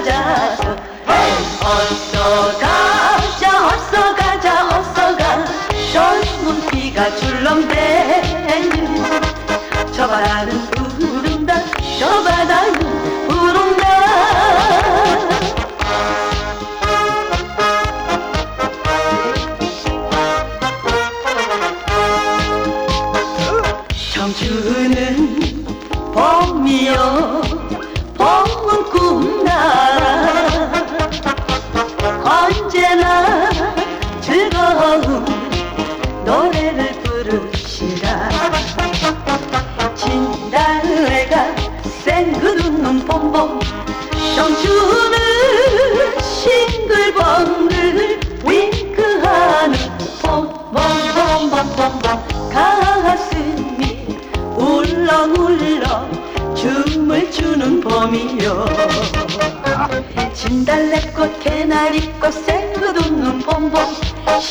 राजा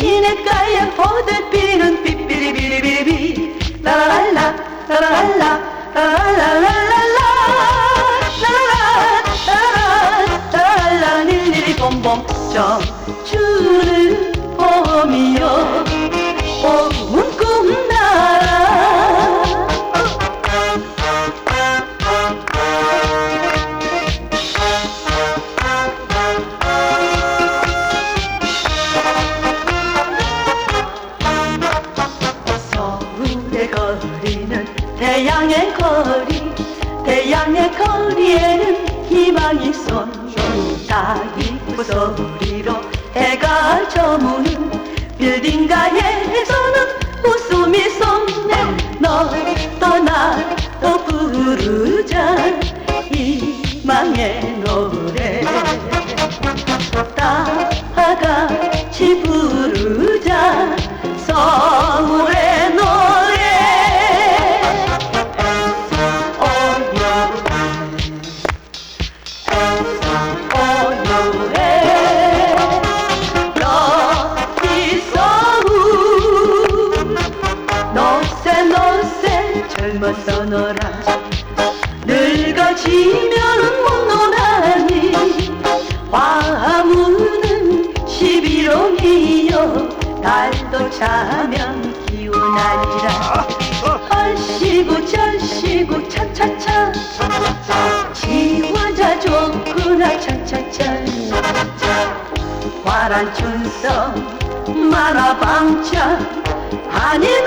Yine kayıp o da bir 이선 따이고 소리로 해가 저무는 빌딩가에서는 웃음이 솟네. 너 떠나 또 부르자. 이망의 노래. 다 같이 부르자. 서 얼마나 방찬 아닌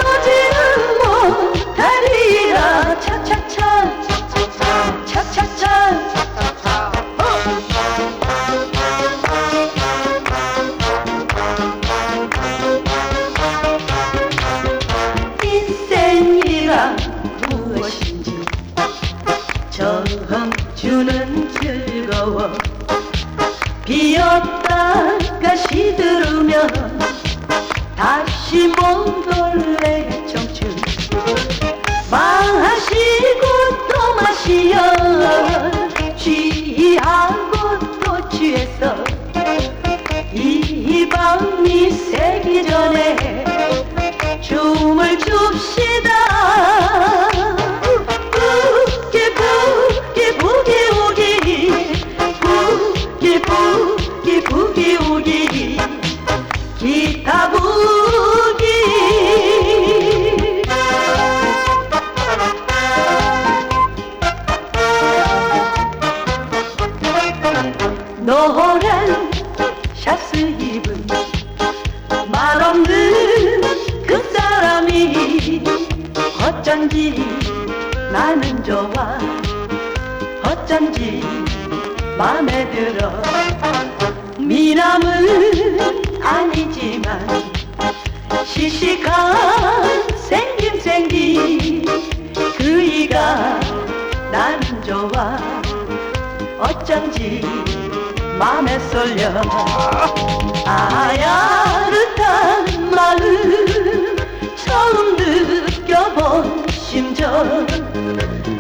심정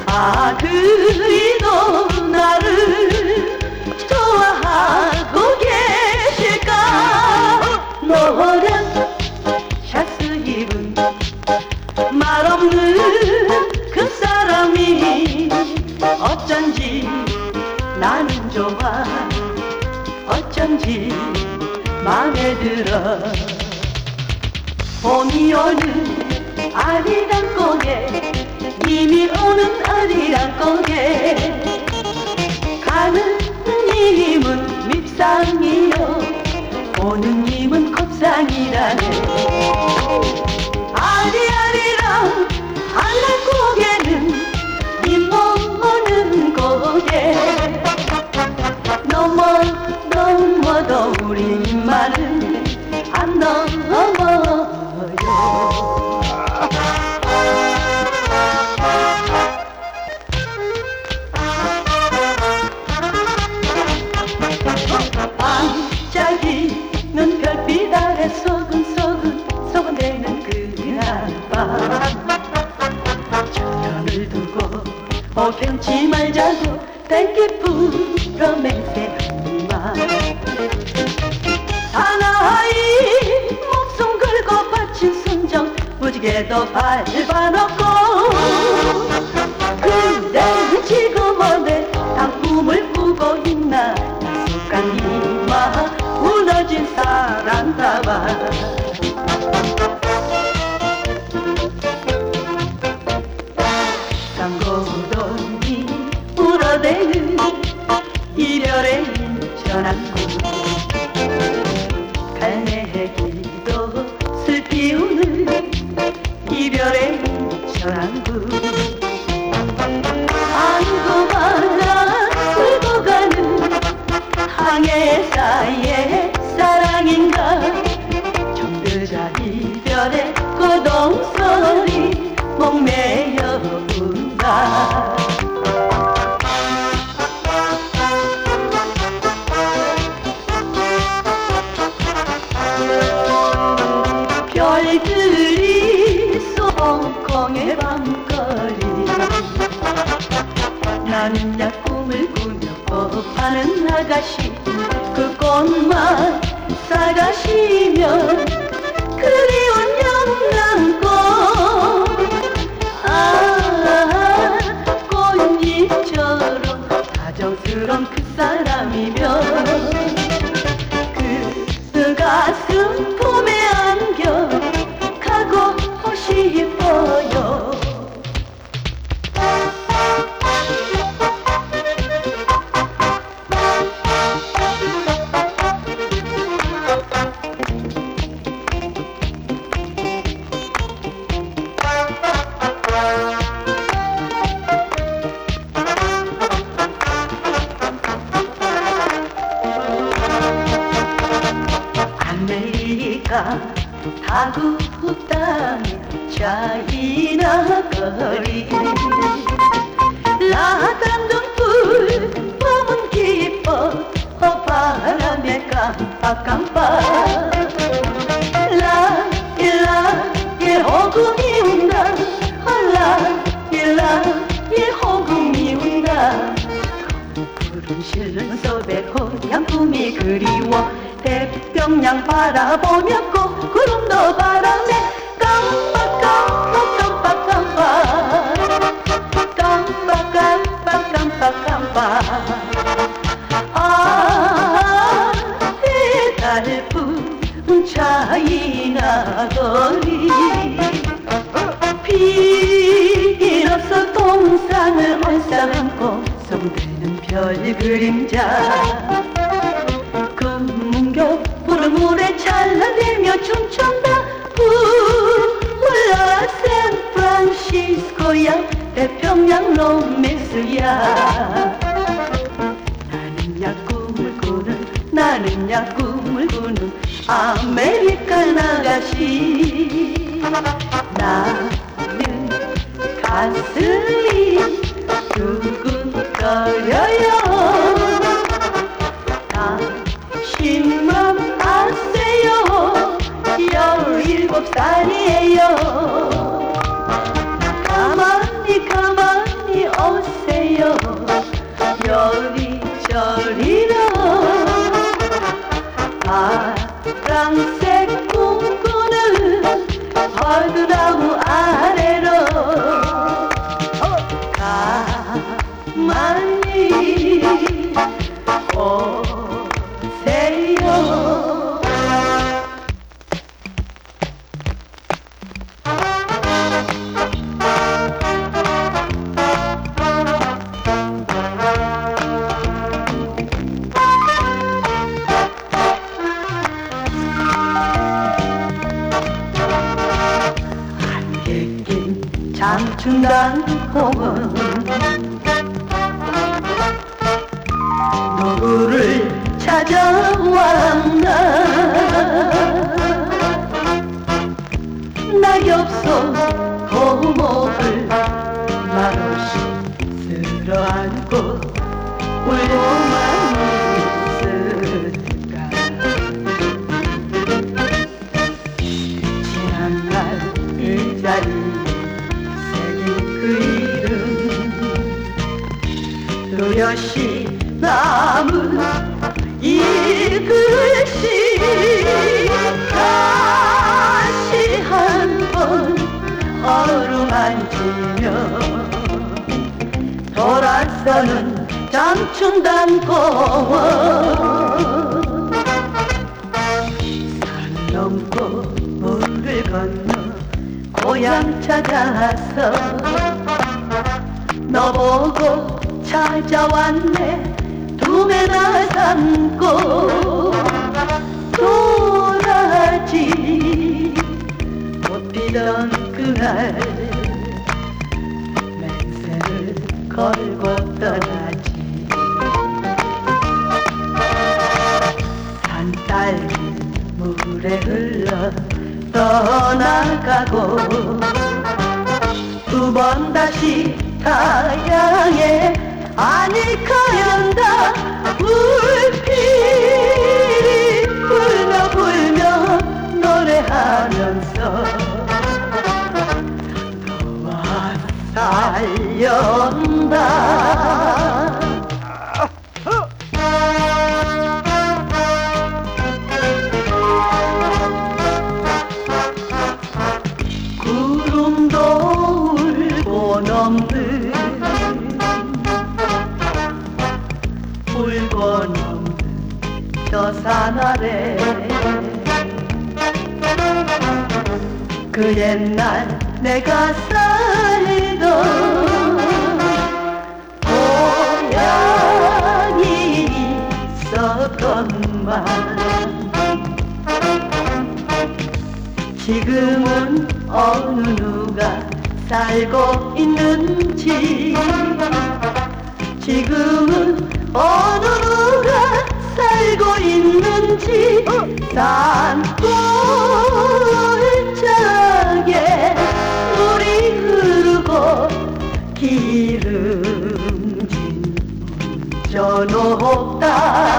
아 그이도 나를 좋아하고 계실까? 노란 샤스 입은 말없는 그 사람이 어쩐지 나는 좋아. 어쩐지 마음에 들어. 봄이 오는 아리랑 공에 님이 오는 어디란 거게 가는 님은 밉상이요 오는 님은 곱상이라네 아리아리랑 할라꼬. 다시 그꽃만 싸가시면 정량 바라보며 꼭 구름 너 바람에 깜빡깜빡 깜빡깜빡. 깜빡깜빡 깜빡깜빡 아 배달 뿐 차이 나더니 비로소 동상을 안싸안고 성대는 별 그림자. 금교 물에 찰나내며 춤춘다. 우울라 샌프란시스코야 태평양 로맨스야. 나는 야 꿈을 꾸는 나는 야 꿈을 꾸는 아메리카 나가시. 나는 가슴이 두근거려요. 일곱 살이에요. 가만히 가만히 오세요. 여리저리로 파랑색 꿈꾸는 얼그나무 공원 누구를 찾아왔나? 낙엽속 고목을 말없이 쓸어안고 울고만 있을까? 지난날 이 자리 또렷이 남은 이 글씨 다시 한번 어루만지며. 돌아서는 장춘단 공원. 산 넘고 물을 건너 고향 찾아서 너보고 찾아왔네. 두배나 삼고 도라지. 꽃 피던 그날 맹세를 걸고 떠나지. 산딸기 물에 흘러 떠나가고 두 번 다시 타양에 아니카연다. 불필이 불며 불며 노래하면서 너와 살련다 저 산 아래. 그 옛날 내가 살던 고향이 있었건만 지금은 어느 누가 살고 있는지 지금은 어느 누가 살고 있는지 산골짜기에 물이 흐르고 기름진 저 높다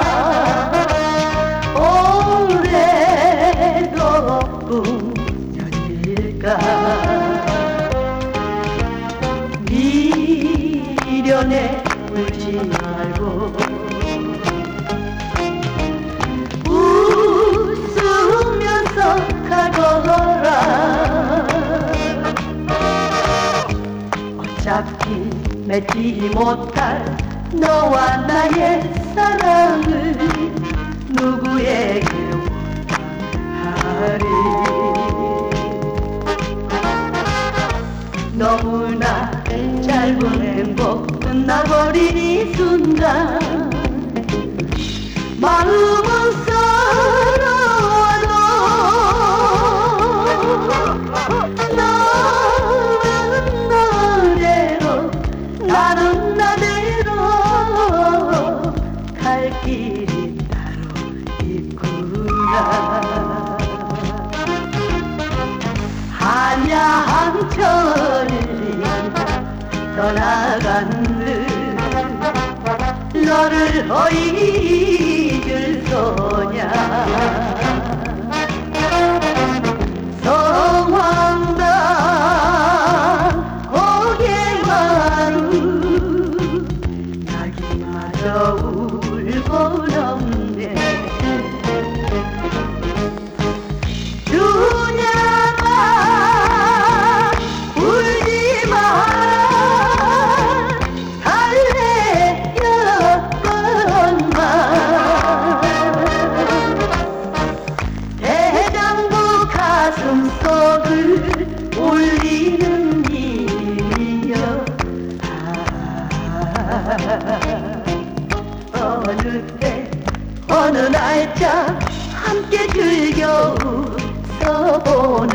맺지 못할 너와 나의 사랑을 누구에게 원하리? 너무나 짧은 행복 끝나버린 이 순간. 마음 hay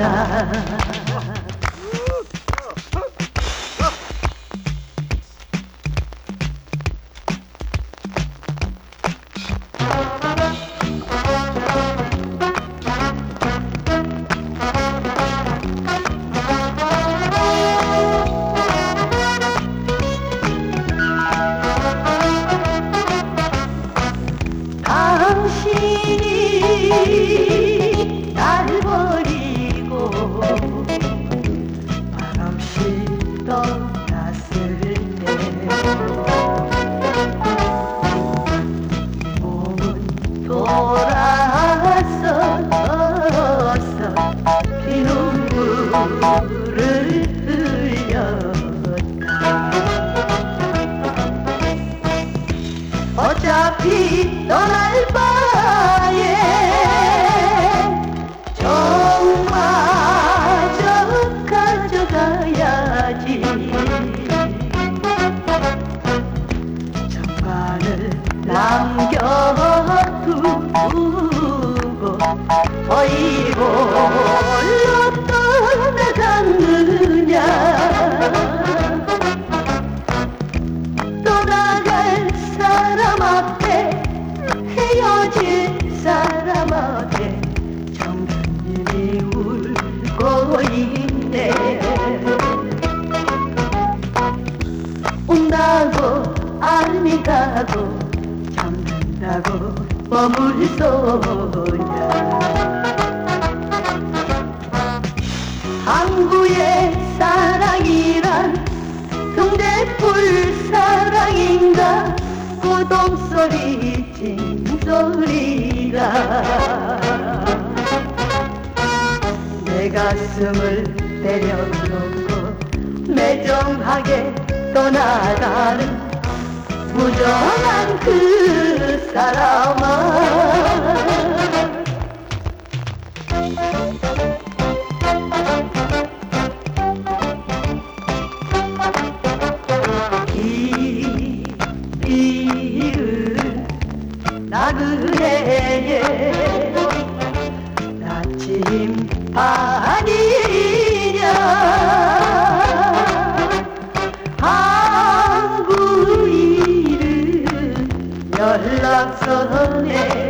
aa 항구의 사랑이란 등대풀 사랑인가? 구동소리 징소리가. 내 가슴을 때려놓고 매정하게 떠나가는 무정한 그 사람아. 나그네에 나침반이냐. 항구 이름 연락선에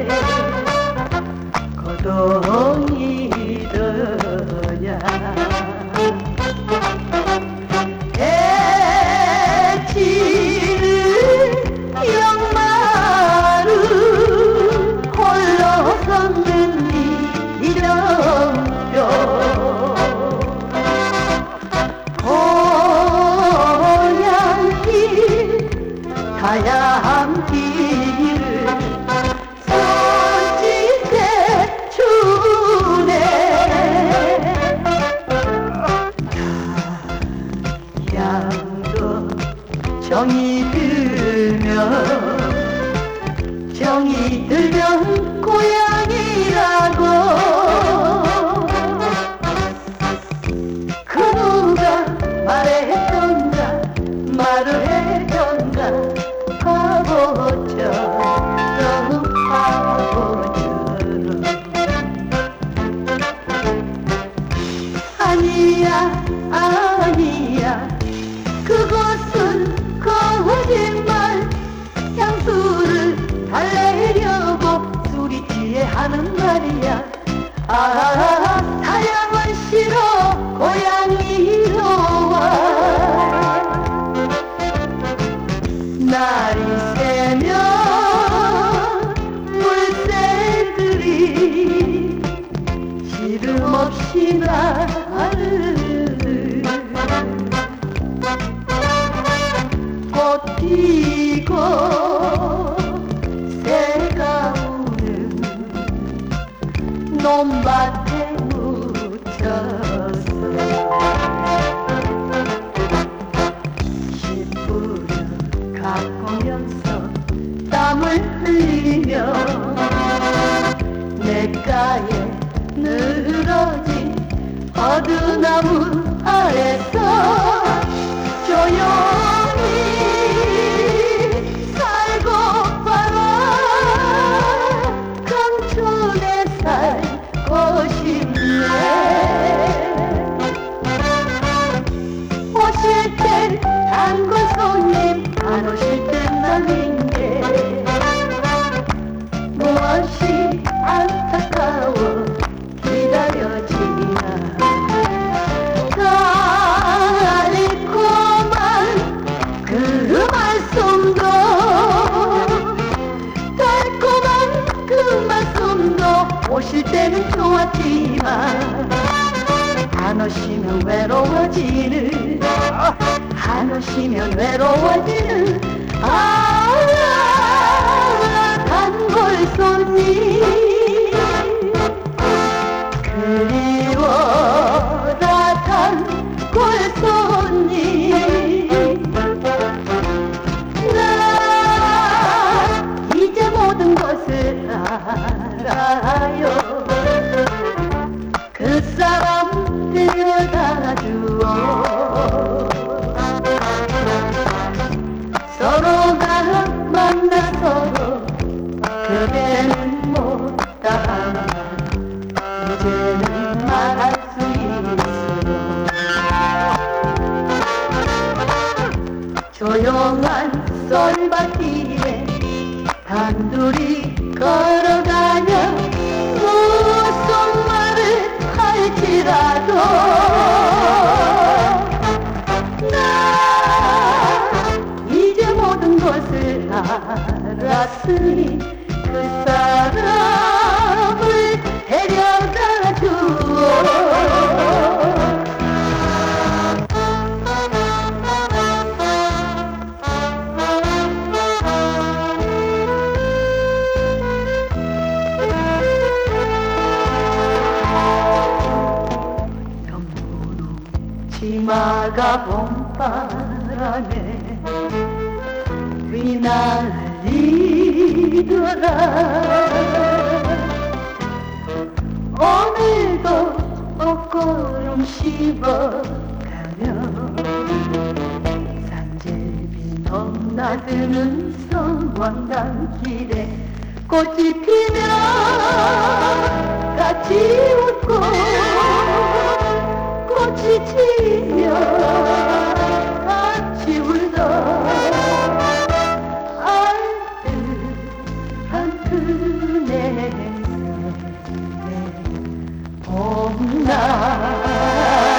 정이 들면 정이 들면 고양이라고 날이 새면 물새들이 지름없이 나를 버티고 바닷가에 늘어진 어두나무 아래서 조용 오늘도 꽃구름 씹어가며 산재비 넘나드는 성황당길에 꽃이 피면 같이 웃고 꽃이 지면 না